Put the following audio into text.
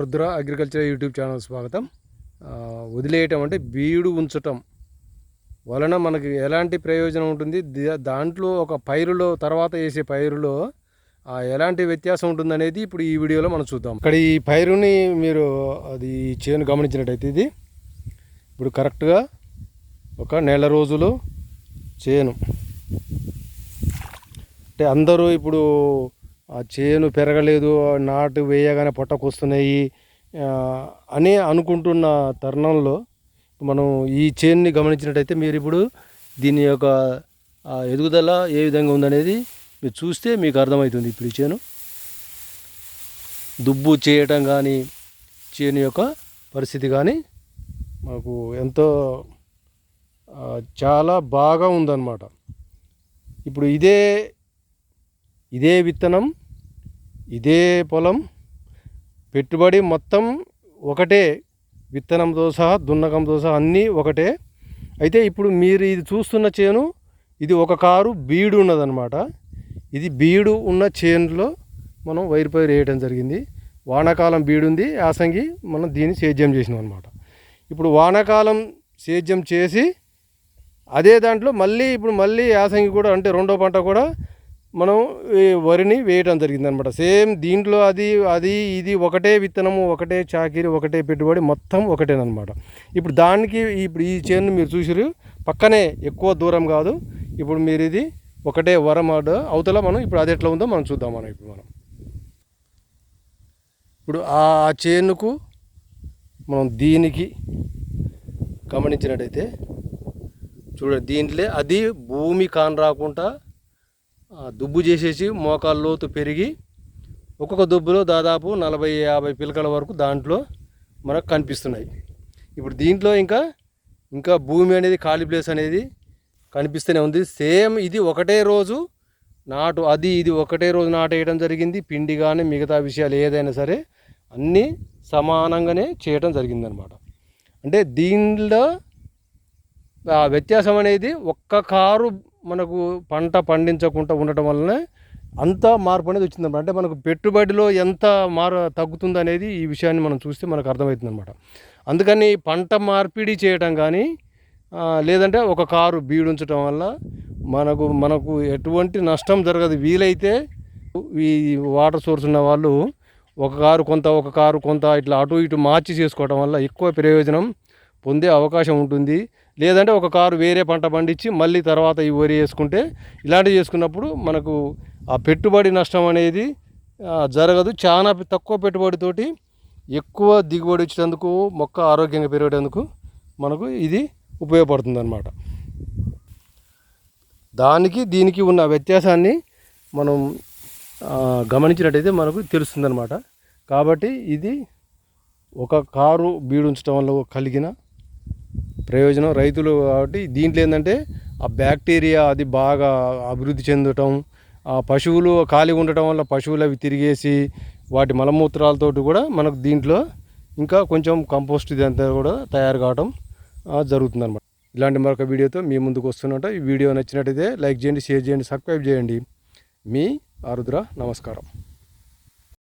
Rudra agriculture YouTube channel స్వాగతం. వదిలేయటం అంటే బీడు ఉంచటం వలన మనకి ఎలాంటి ప్రయోజనం ఉంటుంది? దాంట్లో ఒక పైరులో తర్వాత వేసే పైరులో ఎలాంటి వ్యత్యాసం ఉంటుందనేది ఇప్పుడు ఈ వీడియోలో మనం చూద్దాం. ఇక్కడ ఈ పైరుని మీరు అది చేను గమనించినట్టయితే ఇది. ఇప్పుడు కరెక్ట్గా ఒక నెల రోజులు చేను. అంటే అందరూ ఇప్పుడు ఆ చేను పెరగలేదు నాటు వేయగానే పొట్టకొస్తున్నాయి అని అనుకుంటున్న తరుణంలో మనం ఈ చేన్ని గమనించినట్టయితే మీరు ఇప్పుడు దీని యొక్క ఎదుగుదల ఏ విధంగా ఉందనేది మీరు చూస్తే మీకు అర్థమవుతుంది ఇప్పుడు ఈ చేను. దుబ్బు చేయటం కానీ చేను యొక్క పరిస్థితి కానీ మాకు ఎంతో చాలా బాగా ఉందన్నమాట. ఇప్పుడు ఇదే ఇదే విత్తనం ఇదే పొలం పెట్టుబడి మొత్తం ఒకటే విత్తనంతో సహా దున్నకంతో సహా అన్నీ ఒకటే. అయితే ఇప్పుడు మీరు ఇది చూస్తున్న చేను ఇది ఒక కారు బీడు ఉన్నదన్నమాట. ఇది బీడు ఉన్న చేనులో మనం వైర్ పైరు వేయడం జరిగింది. వానాకాలం బీడుంది యాసంగి మనం దీన్ని సేద్యం చేసినాం అనమాట ఇప్పుడు వానాకాలం సేద్యం చేసి అదే దాంట్లో మళ్ళీ ఇప్పుడు మళ్ళీ యాసంగి కూడా అంటే రెండో పంట కూడా మనం వరిని వేయడం జరిగింది అనమాట సేమ్ దీంట్లో అది అది ఇది ఒకటే విత్తనము ఒకటే చాకిరి ఒకటే పెట్టుబడి మొత్తం ఒకటేనమాట ఇప్పుడు దానికి ఇప్పుడు ఈ చేను మీరు చూసిరు పక్కనే ఎక్కువ దూరం కాదు. ఇప్పుడు మీరు ఇది ఒకటే వరం అవతల మనం ఇప్పుడు అది ఎట్లా ఉందో మనం చూద్దాం మనం ఇప్పుడు మనం. ఇప్పుడు ఆ చేనుకు మనం దీనికి గమనించినట్టయితే చూడండి దీంట్లో అది భూమి కాని రాకుండా దుబ్బు చేసేసి మోకాలు లోతు పెరిగి ఒక్కొక్క దుబ్బులో దాదాపు నలభై యాభై పిలకల వరకు దాంట్లో మనకు కనిపిస్తున్నాయి. ఇప్పుడు దీంట్లో ఇంకా ఇంకా భూమి అనేది ఖాళీ ప్లేస్ అనేది కనిపిస్తూనే ఉంది. సేమ్ ఇది ఒకటే రోజు నాటు అది ఇది ఒకటే రోజు నాటేయడం జరిగింది. పిండి కానీ మిగతా విషయాలు ఏదైనా సరే అన్నీ సమానంగానే చేయడం జరిగిందనమాట. అంటే దీనిలో ఆ వ్యత్యాసం అనేది ఒక్క కారు మనకు పంట పండించకుండా ఉండటం వల్లనే అంత మార్పు అనేది వచ్చిందన్నమాట అంటే మనకు పెట్టుబడిలో ఎంత మారు తగ్గుతుంది అనేది ఈ విషయాన్ని మనం చూస్తే మనకు అర్థమవుతుందనమాట. అందుకని పంట మార్పిడి చేయటం కానీ లేదంటే ఒక కారు బీడుంచడం వల్ల మనకు మనకు ఎటువంటి నష్టం జరగదు. వీలైతే ఈ వాటర్ సోర్స్ ఉన్న వాళ్ళు ఒక కారు కొంత ఒక కారు కొంత ఇట్లా అటు ఇటు మార్చి చేసుకోవడం వల్ల ఎక్కువ ప్రయోజనం పొందే అవకాశం ఉంటుంది. లేదంటే ఒక కారు వేరే పంట పండించి మళ్ళీ తర్వాత ఈ వరి వేసుకుంటే ఇలాంటివి చేసుకున్నప్పుడు మనకు ఆ పెట్టుబడి నష్టం అనేది జరగదు. చాలా తక్కువ పెట్టుబడితోటి ఎక్కువ దిగుబడి వచ్చేందుకు మొక్క ఆరోగ్యంగా పెరిగేటందుకు మనకు ఇది ఉపయోగపడుతుంది అన్నమాట దానికి దీనికి ఉన్న వ్యత్యాసాన్ని మనం గమనించినట్టయితే మనకు తెలుస్తుందన్నమాట. కాబట్టి ఇది ఒక కారు బీడు ఉంచడం వల్ల కలిగిన ప్రయోజనం రైతులు కాబట్టి దీంట్లో ఏంటంటే ఆ బ్యాక్టీరియా అది బాగా అభివృద్ధి చెందటం ఆ పశువులు ఖాళీ ఉండటం వల్ల పశువులు అవి తిరిగేసి వాటి మలమూత్రాలతోటి కూడా మనకు దీంట్లో ఇంకా కొంచెం కంపోస్ట్ ఇదంతా కూడా తయారు కావడం జరుగుతుంది అనమాట ఇలాంటి మరొక వీడియోతో మీ ముందుకు వస్తున్నట్టు. ఈ వీడియో నచ్చినట్టయితే లైక్ చేయండి షేర్ చేయండి సబ్స్క్రైబ్ చేయండి. మీ ఆరుద్ర నమస్కారం.